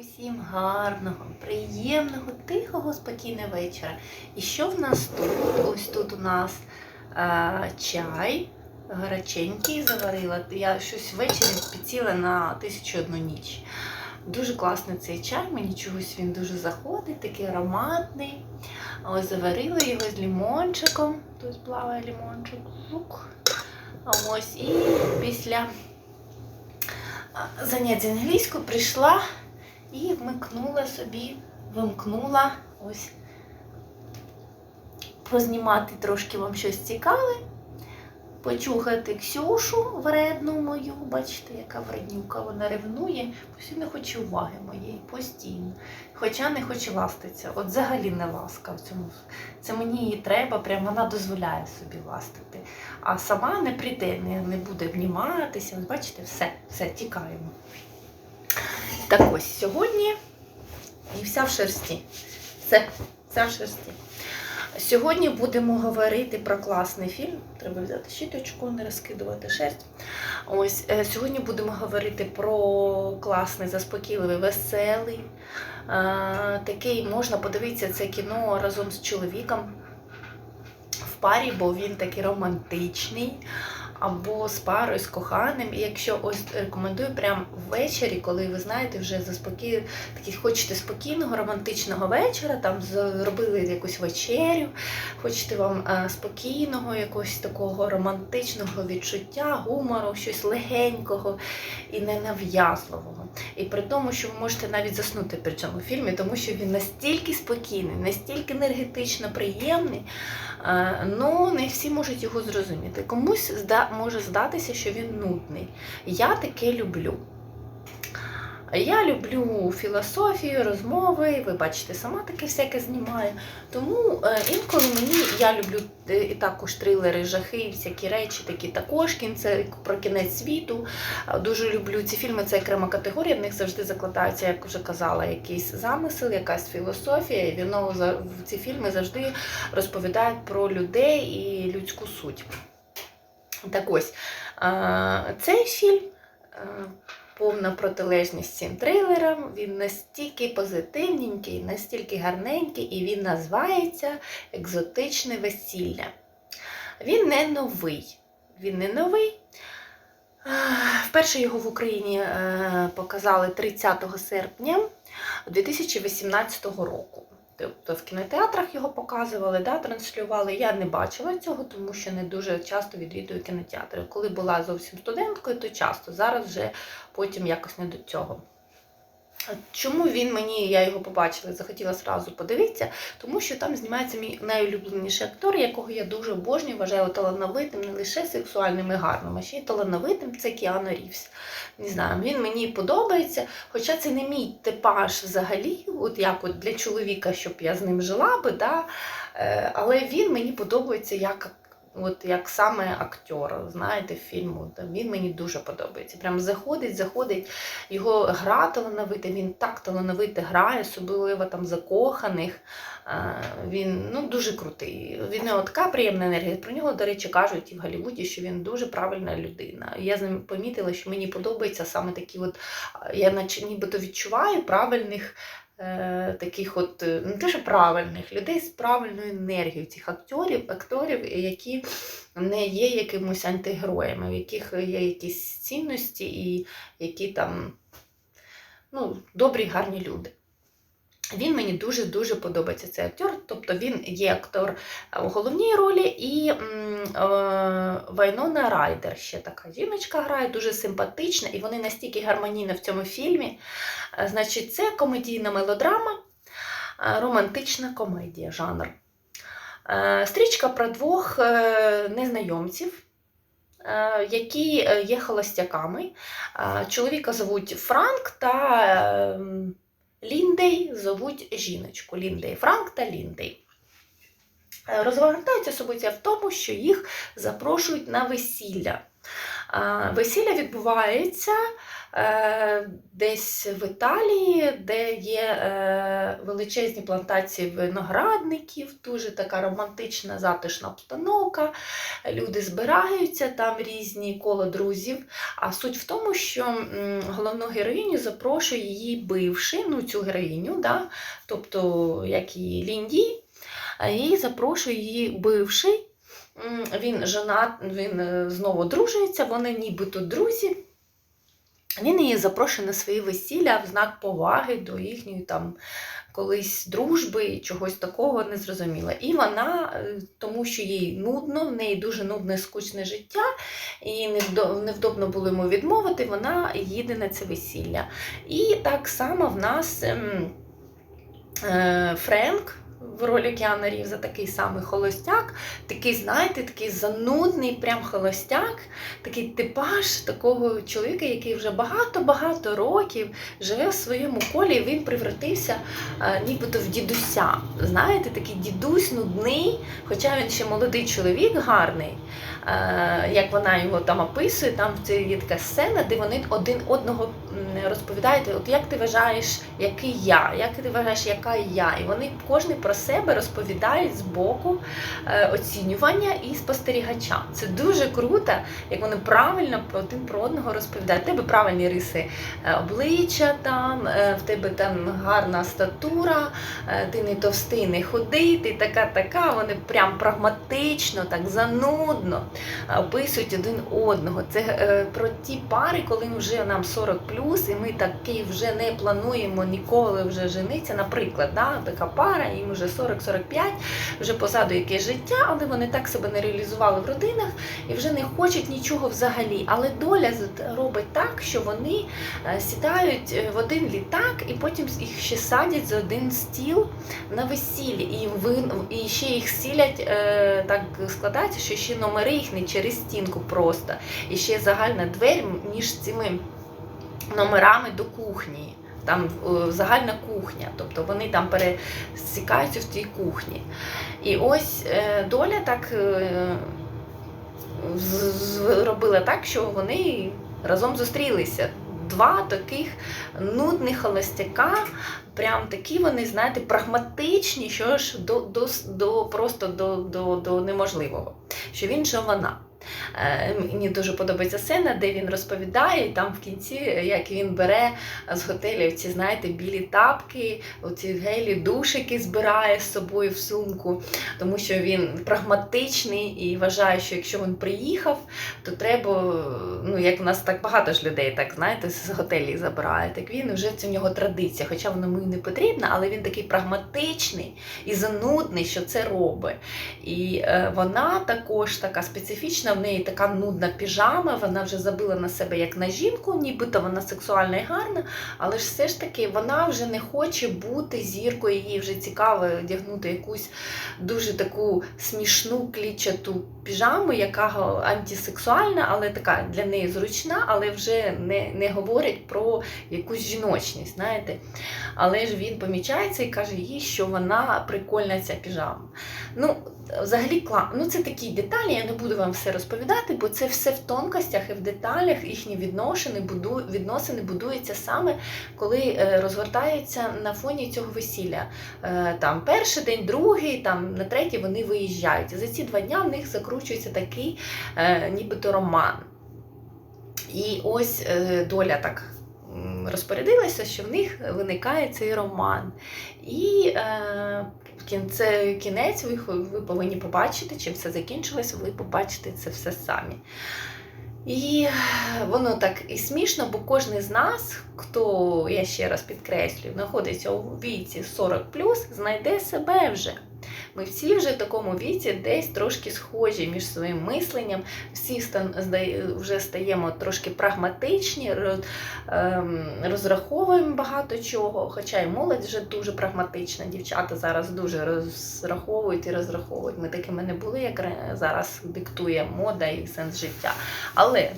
Усім гарного, приємного, тихого, спокійного вечора. І що в нас тут? Ось тут у нас е, чай гаряченький заварила. Я щось ввечері підсіла на тисячу одну ніч. Дуже класний цей чай, мені чогось він дуже заходить, такий ароматний. Ось заварила його з лімончиком. Тут плаває лімончик. Ось і після занять з англійською прийшла і вмикнула собі, вимкнула ось познімати трошки вам щось цікаве, почухати Ксюшу вредну мою, бачите, яка вреднюка, вона ревнує, постійно хоче уваги моєї, постійно. Хоча не хоче ластитися, от взагалі не ласка в цьому. Це мені її треба, прям вона дозволяє собі ластити. А сама не прийде, не, буде обніматися. Бачите, все, все, тікаємо. Так ось сьогодні і вся в шерсті. Все, вся в шерсті. Сьогодні будемо говорити про класний фільм. Треба взяти щіточку, не розкидувати шерсть. Ось е, сьогодні будемо говорити про класний, заспокійливий, веселий. е, Такий можна подивитися це кіно разом з чоловіком в парі, бо він такий романтичний. Або з парою, з коханим. І якщо ось рекомендую прямо ввечері, коли ви знаєте, вже заспокій... такий хочете спокійного, романтичного вечора, там зробили якусь вечерю, хочете вам е, спокійного, якогось такого романтичного відчуття, гумору, щось легенького і ненав'язливого. І при тому, що ви можете навіть заснути при цьому фільмі, тому що він настільки спокійний, настільки енергетично приємний. Е, Ну, не всі можуть його зрозуміти. Комусь зда, може здатися, що він нудний. Я таке люблю. Я люблю філософію, розмови, ви бачите, сама таке всяке знімаю. Тому е, інколи мені я люблю е, і також трилери, жахи, всякі речі, такі також кінце про кінець світу. Е, Дуже люблю ці фільми, це окрема категорія, в них завжди закладаються, як вже казала, якийсь замисел, якась філософія. І воно ці фільми завжди розповідають про людей і людську суть. Так ось, цей фільм. е, Повна протилежність цим трилерам. Він настільки позитивненький, настільки гарненький, і він називається Екзотичне весілля. Він не новий. Він не новий. Вперше його в Україні е, показали 30 серпня 2018 року. Тобто в кінотеатрах його показували, да, транслювали. Я не бачила цього, тому що не дуже часто відвідую кінотеатри. Коли була зовсім студенткою, то часто. Зараз вже потім якось не до цього. Чому він мені, я його побачила, захотіла зразу подивитися, тому що там знімається мій найулюбленіший актор, якого я дуже обожнюю, вважаю талановитим, не лише сексуальним і гарним, а ще й талановитим це Кіану Рівс. Не знаю, він мені подобається, хоча це не мій типаж взагалі, от як от для чоловіка, щоб я з ним жила би, да? е, але він мені подобається як. От як саме актер, знаєте, фільму, він мені дуже подобається. Прям заходить, заходить, його гра талановита, він так талановито грає, особливо там закоханих. Е, Він ну, дуже крутий. Він не така приємна енергія. Про нього, до речі, кажуть і в Голлівуді, що він дуже правильна людина. Я з ним помітила, що мені подобається саме такі, от я наче нібито відчуваю правильних. Е, Таких от е, не те, правильних людей з правильною енергією цих акторів, акторів, які не є якимось антигероями, в яких є якісь цінності і які там ну, добрі, гарні люди. Він мені дуже-дуже подобається цей актор. Тобто він є актор у головній ролі, і е, Вайнона Райдер ще така жіночка грає, дуже симпатична, і вони настільки гармонійно в цьому фільмі. Е, Значить, це комедійна мелодрама, е, романтична комедія, жанр. Е, Стрічка про двох е, незнайомців, е, які е, є холостяками. Е, Чоловіка звуть Франк та е, Ліндей зовуть жіночку. Ліндей Франк та Ліндей. Е, Розвертаються в тому, що їх запрошують на весілля. Весілля відбувається е, десь в Італії, де є е, величезні плантації виноградників, дуже така романтична, затишна обстановка. Люди збираються, там різні коло друзів. А суть в тому, що головну героїню запрошує її бивший, ну цю героїню, да, тобто як і Лінді, її запрошує її бивший. Він женат, він е, знову дружується, вони нібито друзі. Він її запрошує на свої весілля в знак поваги до їхньої там колись дружби, чогось такого незрозуміло. І вона, е, тому що їй нудно, в неї дуже нудне скучне життя, і невдобно було йому відмовити, вона їде на це весілля. І так само в нас ем, е, Френк. В ролі Кіана Рівза такий самий холостяк, такий, знаєте, такий занудний, прям холостяк, такий типаж такого чоловіка, який вже багато-багато років живе в своєму колі, і він превратився е, нібито в дідуся. Знаєте, такий дідусь нудний, хоча він ще молодий чоловік гарний, е, як вона його там описує, там є така сцена, де вони один одного м, розповідають, от як ти вважаєш, який я, як ти вважаєш, яка я. І вони кожен про себе розповідають з боку е, оцінювання і спостерігача. Це дуже круто, як вони правильно про один про одного розповідають. В тебе правильні риси е, обличчя, там, е, в тебе там гарна статура, ти не товстий, не худий, ти така така. Вони прям прагматично, так занудно описують один одного. Це про ті пари, коли вже нам 40 і ми таки вже не плануємо ніколи вже жениться. Наприклад, да, така пара, їм вже 40-45, вже позаду якесь життя, але вони так себе не реалізували в родинах і вже не хочуть нічого взагалі. Але доля робить так, що вони е, сідають е, в один літак і потім їх ще садять за один стіл на весіллі. І, ви, і ще їх сілять, е, так складається, що ще номери їх не через стінку просто. І ще загальна двері між цими номерами до кухні. Там е, загальна кухня, тобто вони там пересікаються в тій кухні. І ось е, доля так е, зробила так, що вони разом зустрілися. Два таких нудних холостяка, прям такі вони, знаєте, прагматичні, що ж до, до, до просто до, до, до неможливого. Що він же вона. Е, Мені дуже подобається сцена, де він розповідає, і там в кінці, як він бере з готелів ці, знаєте, білі тапки, оці гелі душики збирає з собою в сумку, тому що він прагматичний і вважає, що якщо він приїхав, то треба, ну як у нас так багато ж людей, так знаєте, з готелів забирають. Так він вже це в нього традиція, хоча воно йому не потрібно, але він такий прагматичний і занудний, що це робить. І е, вона також така специфічна, в неї така нудна піжама, вона вже забила на себе як на жінку, нібито вона сексуальна і гарна, але ж все ж таки вона вже не хоче бути зіркою, їй вже цікаво одягнути якусь дуже таку смішну клітчату піжаму, яка антисексуальна, але така для неї зручна, але вже не, не говорить про якусь жіночність, знаєте. Але ж він помічається і каже їй, що вона прикольна ця піжама. Ну, взагалі, ну це такі деталі, я не буду вам все розповідати, бо це все в тонкостях і в деталях їхні відносини, буду, відносини будуються саме, коли е, розгортаються на фоні цього весілля. Е, там перший день, другий, там на третій вони виїжджають. І за ці два дня в них закручується такий е, нібито роман. І ось доля так розпорядилася, що в них виникає цей роман. І е, кінце, кінець ви, ви повинні побачити, чим все закінчилось, ви побачите це все самі. І воно так і смішно, бо кожен з нас, хто, я ще раз підкреслюю, знаходиться у віці 40 знайде себе вже. Ми всі вже в такому віці десь трошки схожі між своїм мисленням, всі вже стаємо трошки прагматичні, ем, розраховуємо багато чого, хоча і молодь вже дуже прагматична. Дівчата зараз дуже розраховують і розраховують. Ми такими не були, як зараз диктує мода і сенс життя. Але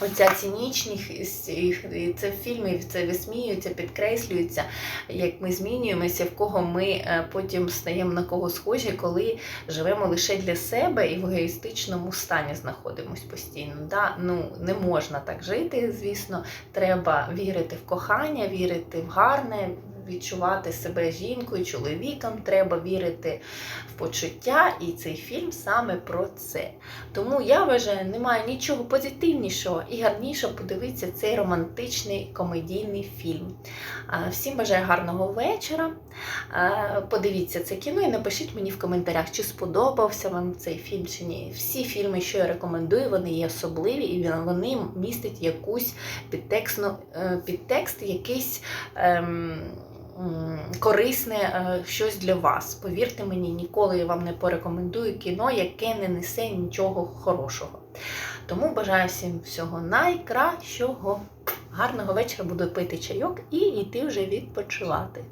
Оця цинічність, і це в фільмі це висміюється, підкреслюється, як ми змінюємося, в кого ми е, потім стаємо на кого схожі, коли живемо лише для себе і в егоїстичному стані знаходимось постійно. Да? Ну, не можна так жити, звісно. Треба вірити в кохання, вірити в гарне, відчувати себе жінкою, чоловіком, треба вірити в почуття, і цей фільм саме про це. Тому я вважаю, немає нічого позитивнішого і гарнішого подивитися цей романтичний комедійний фільм. Всім бажаю гарного вечора. Подивіться це кіно і напишіть мені в коментарях, чи сподобався вам цей фільм чи ні. Всі фільми, що я рекомендую, вони є особливі і вони містять якусь підтекстну, е, підтекст, якийсь. Ем, Корисне е, щось для вас. Повірте мені, ніколи я вам не порекомендую кіно, яке не несе нічого хорошого. Тому бажаю всім всього найкращого. Гарного вечора буду пити чайок і йти вже відпочивати.